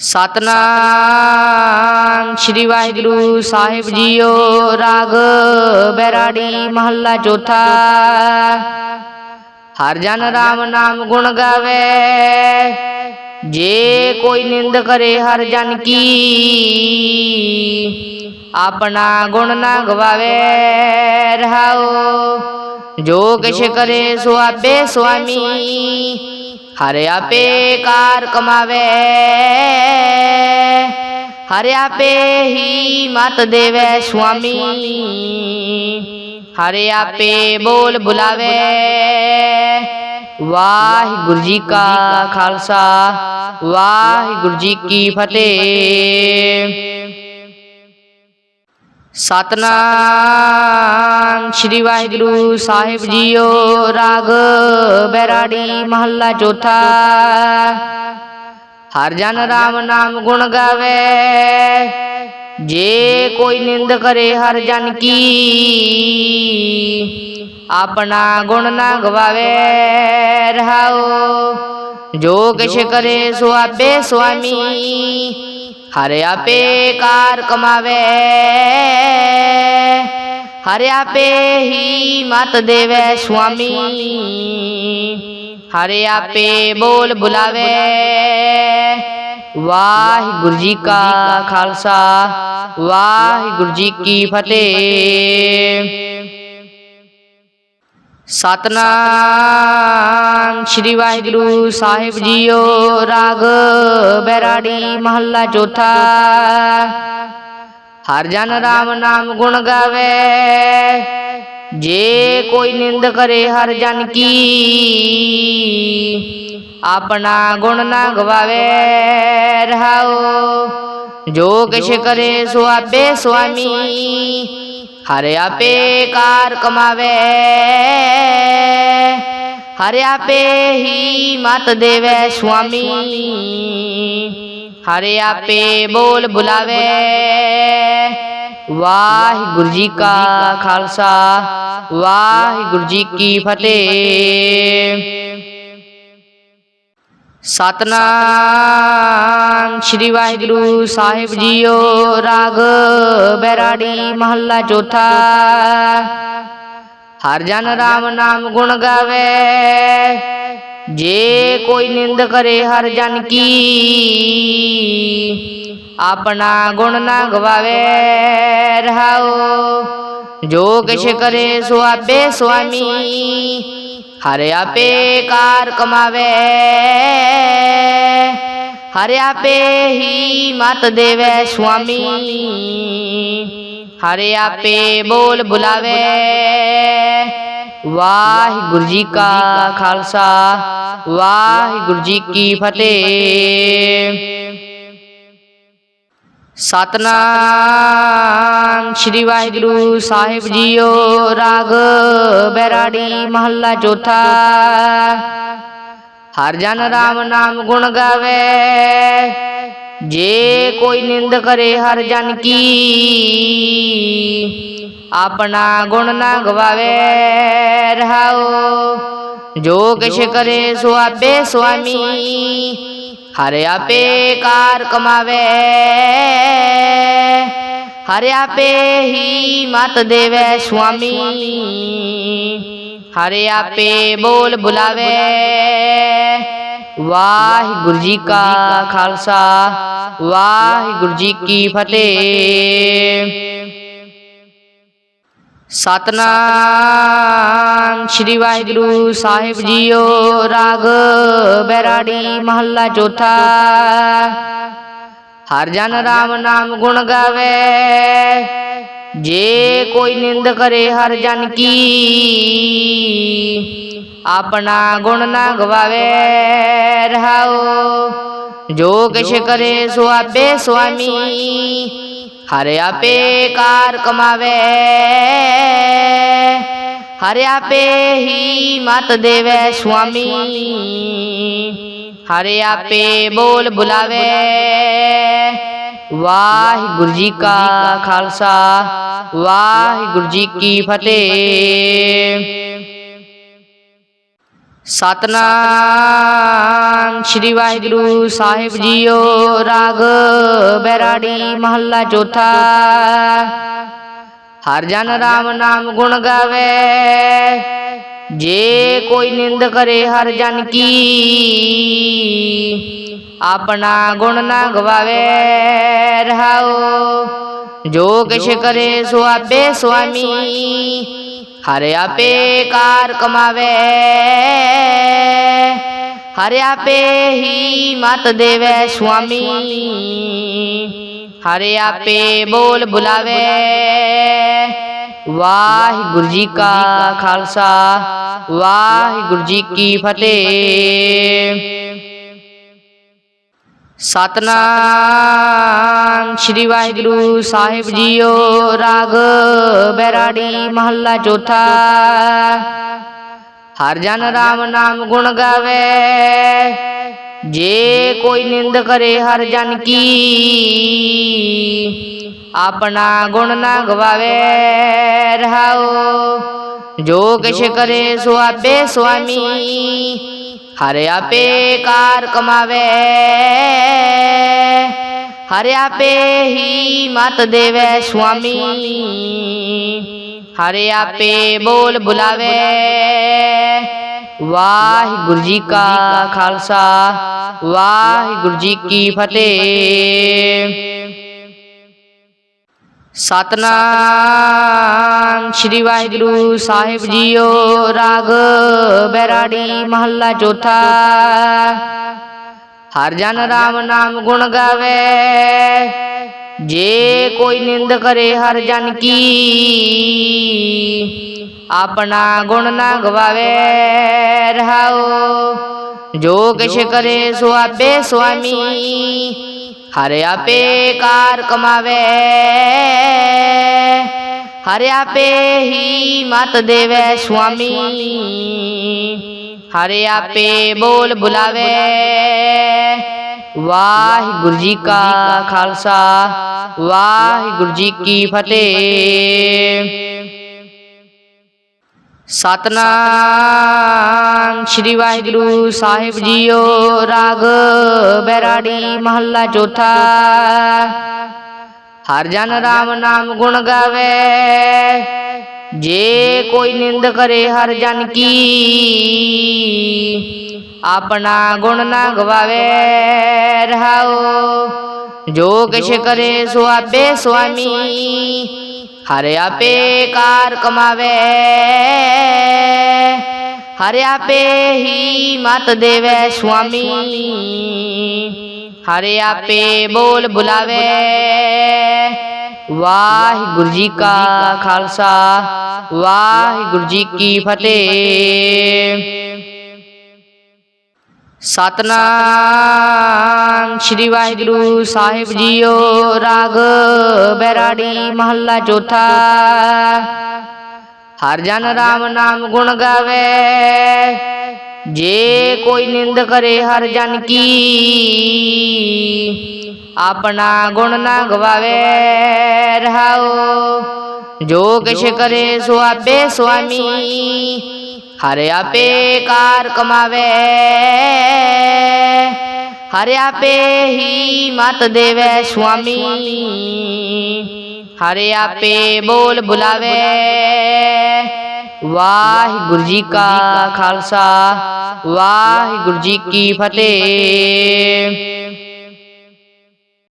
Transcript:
ਸਤਨਾਮ ਸ਼੍ਰੀ ਵਾਹਿਗੁਰੂ ਸਾਹਿਬ ਜੀਓ ਰਾਗ ਬੈਰਾੜੀ ਮਹੱਲਾ ਚੌਥਾ। ਹਰ ਜਨ ਰਾਮ ਨਾਮ ਗੁਣ ਗਾਵੇ। ਜੇ ਕੋਈ ਨਿੰਦ ਕਰੇ ਹਰ ਜਨ ਕੀ। ਆਪਣਾ ਗੁਣ ਨਾ ਗਵਾਵੇ। ਰਹਾਓ। ਜੋ ਕਿਛ ਕਰੇ ਸੋ ਆਪੇ ਸੁਆਮੀ। ਹਰਿ ਆਪੇ ਕਾਰ ਕਮਾਵੇ, ਹਰਿ ਆਪੇ ਹੀ ਮਤ ਦੇਵੇ ਸੁਆਮੀ, ਹਰਿ ਆਪੇ ਬੋਲ ਬੁਲਾਵੇ। ਵਾਹਿਗੁਰੂ ਜੀ ਕਾ ਖਾਲਸਾ, ਵਾਹਿਗੁਰੂ ਜੀ ਕੀ ਫਤਿਹ। ਸਤਨਾਮ ਸ਼੍ਰੀ ਵਾਹਿਗੁਰੂ ਸਾਹਿਬ ਜੀਓ ਰਾਗ ਬੈਰਾੜੀ ਮਹੱਲਾ ਚੌਥਾ। ਹਰ ਜਨ ਰਾਮ ਨਾਮ ਗੁਣ ਗਾਵੇ। ਜੇ ਕੋਈ ਨਿੰਦ ਕਰੇ ਹਰ ਜਨ ਕੀ। ਆਪਣਾ ਗੁਣ ਨਾ ਗਵਾਵੇ। ਰਹਾਓ। ਜੋ ਕਿਛ ਕਰੇ ਸੋ ਆਪੇ ਸੁਆਮੀ। ਹਰਿ ਆਪੇ ਕਾਰ ਕਮਾਵੇ। ਹਰਿ ਆਪੇ ਹੀ ਮਤ ਦੇਵੇ ਸੁਆਮੀ। ਹਰਿ ਆਪੇ ਬੋਲ ਬੁਲਾਵੇ। ਵਾਹਿਗੁਰੂ ਜੀ ਕਾ ਖਾਲਸਾ। ਵਾਹਿਗੁਰੂ ਜੀ ਕੀ ਫਤਿਹ। ਸਤਨਾਮ ਸ਼੍ਰੀ ਵਾਹਿਗੁਰੂ ਸਾਹਿਬ ਜੀਓ ਰਾਗ ਬੈਰਾੜੀ ਮਹੱਲਾ ਚੌਥਾ। ਹਰ ਜਨ ਰਾਮ ਨਾਮ ਗੁਣ ਗਾਵੇ। ਜੇ ਕੋਈ ਨਿੰਦ ਕਰੇ ਹਰ ਜਨ ਕੀ। ਆਪਣਾ ਗੁਣ ਨਾ ਗਵਾਵੇ ਰਹਾਓ। ਜੋ ਕਿਛ ਕਰੇ ਸੋ ਆਪੇ ਸੁਆਮੀ। ਹਰਿ ਆਪੇ ਕਾਰ ਕਮਾਵੇ। ਹਰਿ ਆਪੇ ਹੀ ਮਤ ਦੇਵੇ ਸੁਆਮੀ। ਹਰਿ ਆਪੇ ਬੋਲ ਬੁਲਾਵੇ। ਵਾਹਿਗੁਰੂ ਜੀ ਕਾ ਖਾਲਸਾ। ਵਾਹਿਗੁਰੂ ਜੀ ਕੀ ਫਤਿਹ। ਸਤਨਾਮ ਸ਼੍ਰੀ ਵਾਹਿਗੁਰੂ ਸਾਹਿਬ ਜੀਓ ਰਾਗ ਬੈਰਾੜੀ ਮਹੱਲਾ ਚੌਥਾ। ਹਰ ਜਨ ਰਾਮ ਨਾਮ ਗੁਣ ਗਾਵੇ। ਜੇ ਕੋਈ ਨਿੰਦ ਕਰੇ ਹਰ ਜਨ ਕੀ। ਆਪਣਾ ਗੁਣ ਨਾ ਗਵਾਵੇ। ਰਹਾਓ। ਜੋ ਕਿਛ ਕਰੇ ਸੋ ਆਪੇ ਸੁਆਮੀ। ਹਰਿ ਆਪੇ ਕਾਰ ਕਮਾਵੇ। ਹਰਿ ਆਪੇ ਹੀ ਮਤ ਦੇਵੇ ਸੁਆਮੀ। ਹਰਿ ਆਪੇ ਬੋਲ ਬੁਲਾਵੇ। ਵਾਹਿਗੁਰੂ ਜੀ ਕਾ ਖਾਲਸਾ। ਵਾਹਿਗੁਰੂ ਜੀ ਕੀ ਫਤਿਹ। ਸਤਨਾਮ ਸ਼੍ਰੀ ਵਾਹਿਗੁਰੂ ਸਾਹਿਬ ਜੀਓ ਰਾਗ ਬੈਰਾੜੀ ਮਹੱਲਾ ਚੌਥਾ। ਹਰ ਜਨ ਰਾਮ ਨਾਮ ਗੁਣ ਗਾਵੇ। ਜੇ ਕੋਈ ਨਿੰਦ ਕਰੇ ਹਰ ਜਨ ਕੀ। ਆਪਣਾ ਗੁਣ ਨਾ ਗਵਾਵੇ। ਰਹਾਓ। ਜੋ ਕਿਛ ਕਰੇ ਸੋ ਆਪੇ ਸੁਆਮੀ। ਹਰਿ ਆਪੇ ਕਾਰ ਕਮਾਵੇ। ਹਰਿ ਆਪੇ ਹੀ ਮਤ ਦੇਵੇ ਸੁਆਮੀ। ਹਰਿ ਆਪੇ ਬੋਲ ਬੁਲਾਵੇ। ਵਾਹਿਗੁਰੂ ਜੀ ਕਾ ਖਾਲਸਾ। ਵਾਹਿਗੁਰੂ ਜੀ ਕੀ ਫਤਿਹ। ਸਤਨਾਮ ਸ਼੍ਰੀ ਵਾਹਿਗੁਰੂ ਸਾਹਿਬ ਜੀਓ ਰਾਗ ਬੈਰਾੜੀ ਮਹੱਲਾ ਚੌਥਾ। ਹਰ ਜਨ ਰਾਮ ਨਾਮ ਗੁਣ ਗਾਵੇ। ਜੇ ਕੋਈ ਨਿੰਦ ਕਰੇ ਹਰ ਜਨ ਕੀ। ਆਪਣਾ ਗੁਣ ਨਾ ਗਵਾਵੇ। ਰਹਾਓ। ਜੋ ਕਿਛ ਕਰੇ ਸੋ ਆਪੇ ਸੁਆਮੀ। ਹਰਿ ਆਪੇ ਕਾਰ ਕਮਾਵੇ। ਹਰਿ ਆਪੇ ਹੀ ਮਤ ਦੇਵੇ ਸੁਆਮੀ। ਹਰਿ ਆਪੇ ਬੋਲ ਬੁਲਾਵੇ। ਵਾਹਿਗੁਰੂ ਜੀ ਕਾ ਖਾਲਸਾ। ਵਾਹਿਗੁਰੂ ਜੀ ਕੀ ਫਤਿਹ। ਸਤਨਾਮ ਸ੍ਰੀ ਵਾਹਿਗੁਰੂ ਸਾਹਿਬ ਜੀਓ ਰਾਗ ਬੈਰਾੜੀ ਮਹੱਲਾ ਚੌਥਾ। ਹਰ ਜਨ ਰਾਮ ਨਾਮ ਗੁਣ ਗਾਵੇ। ਜੇ ਕੋਈ ਨਿੰਦ ਕਰੇ ਹਰ ਜਨ ਕੀ। ਆਪਣਾ ਗੁਣ ਨਾ ਗਵਾਵੇ। ਰਹਾਓ। ਜੋ ਕਿਛ ਕਰੇ ਸੋ ਆਪੇ ਸੁਆਮੀ। ਹਰਿ ਆਪੇ ਕਾਰ ਕਮਾਵੇ। ਹਰਿ ਆਪੇ ਹੀ ਮਤ ਦੇਵੇ ਸੁਆਮੀ। ਹਰਿ ਆਪੇ ਬੋਲ ਬੁਲਾਵੇ। ਵਾਹਿਗੁਰੂ ਜੀ ਕਾ ਖਾਲਸਾ। ਵਾਹਿਗੁਰੂ ਜੀ ਕੀ ਫਤਿਹ। ਸਤਨਾਮ ਸ੍ਰੀ ਵਾਹਿਗੁਰੂ ਸਾਹਿਬ ਜੀਓ ਰਾਗ ਬੈਰਾੜੀ ਮਹੱਲਾ ਚੌਥਾ। ਹਰ ਜਨ ਰਾਮ ਨਾਮ ਗੁਣ ਗਾਵੇ। ਜੇ ਕੋਈ ਨਿੰਦ ਕਰੇ ਹਰ ਜਨ ਕੀ। ਆਪਣਾ ਗੁਣ ਨਾ ਗਵਾਵੇ। ਰਹਾਓ। ਜੋ ਕਿਛ ਕਰੇ ਸੋ ਆਪੇ ਸੁਆਮੀ। ਹਰਿ ਆਪੇ ਕਾਰ ਕਮਾਵੇ, ਹਰਿ ਆਪੇ ਹੀ ਮਤ ਦੇਵੇ ਸੁਆਮੀ, ਹਰਿ ਆਪੇ ਬੋਲ ਬੁਲਾਵੇ। ਵਾਹਿਗੁਰੂ ਜੀ ਕਾ ਖਾਲਸਾ, ਵਾਹਿਗੁਰੂ ਜੀ ਕੀ ਫਤਿਹ। ਸਤਨਾਮ ਸ੍ਰੀ ਵਾਹਿਗੁਰੂ ਸਾਹਿਬ ਜੀਓ ਰਾਗ ਬੈਰਾੜੀ ਮਹੱਲਾ ਚੌਥਾ। ਹਰ ਜਨ ਰਾਮ ਨਾਮ ਗੁਣ ਗਾਵੇ। ਜੇ ਕੋਈ ਨਿੰਦ ਕਰੇ ਹਰ ਜਨ ਕੀ। ਆਪਣਾ ਗੁਣ ਨਾ ਗਵਾਵੇ ਰਹਾਓ। ਜੋ ਕਿਛ ਕਰੇ ਸੋ ਆਪੇ ਸੁਆਮੀ। ਹਰਿ ਆਪੇ ਕਾਰ ਕਮਾਵੇ। ਹਰਿ ਆਪੇ ਹੀ ਮਤ ਦੇਵੇ ਸੁਆਮੀ। ਹਰਿ ਆਪੇ ਬੋਲ ਬੁਲਾਵੇ। ਵਾਹਿਗੁਰੂ ਜੀ ਕਾ ਖਾਲਸਾ। ਵਾਹਿਗੁਰੂ ਜੀ ਕੀ ਫਤਿਹ। ਸਤਨਾਮ ਸ੍ਰੀ ਵਾਹਿਗੁਰੂ ਸਾਹਿਬ ਜੀਓ ਰਾਗ ਬੈਰਾੜੀ ਮਹੱਲਾ ਚੌਥਾ। ਹਰ ਜਨ ਰਾਮ ਨਾਮ ਗੁਣ ਗਾਵੇ। ਜੇ ਕੋਈ ਨਿੰਦ ਕਰੇ ਹਰ ਜਨ ਕੀ ਆਪਣਾ ਗੁਣ ਨਾ ਗਵਾਵੇ। ਰਹਾਓ। ਜੋ ਕਿਛ ਕਰੇ ਸੋ ਆਪੇ ਸੁਆਮੀ। ਹਰਿ ਆਪੇ ਕਾਰ ਕਮਾਵੇ। ਹਰਿ ਆਪੇ ਹੀ ਮਤ ਦੇਵੇ ਸੁਆਮੀ। ਹਰਿ ਆਪੇ ਬੋਲ ਬੁਲਾਵੇ। ਵਾਹਿਗੁਰੂ ਜੀ ਕਾ ਖਾਲਸਾ। ਵਾਹਿਗੁਰੂ ਜੀ ਕੀ ਫਤਿਹ। ਸਤਨਾਮ ਸ੍ਰੀ ਵਾਹਿਗੁਰੂ ਸਾਹਿਬ ਜੀਓ ਰਾਗ ਬੈਰਾੜੀ ਮਹੱਲਾ ਚੌਥਾ। ਹਰ ਜਨ ਰਾਮ ਨਾਮ ਗੁਣ ਗਾਵੇ। ਜੇ ਕੋਈ ਨਿੰਦ ਕਰੇ ਹਰ ਜਨ ਕੀ, ਆਪਣਾ ਗੁਣ ਨਾ ਗਵਾਵੇ। ਰਹਾਓ, ਜੋ ਕਿਛ ਕਰੇ ਸੋ ਆਪੇ ਸੁਆਮੀ। ਹਰਿ ਆਪੇ ਕਾਰ ਕਮਾਵੇ। ਹਰਿ ਆਪੇ ਹੀ ਮਤ ਦੇਵੇ ਸੁਆਮੀ। ਹਰਿ ਆਪੇ ਬੋਲ ਬੁਲਾਵੇ। ਵਾਹਿਗੁਰੂ ਜੀ ਕਾ ਖਾਲਸਾ। ਵਾਹਿਗੁਰੂ ਜੀ ਕੀ ਫਤਿਹ।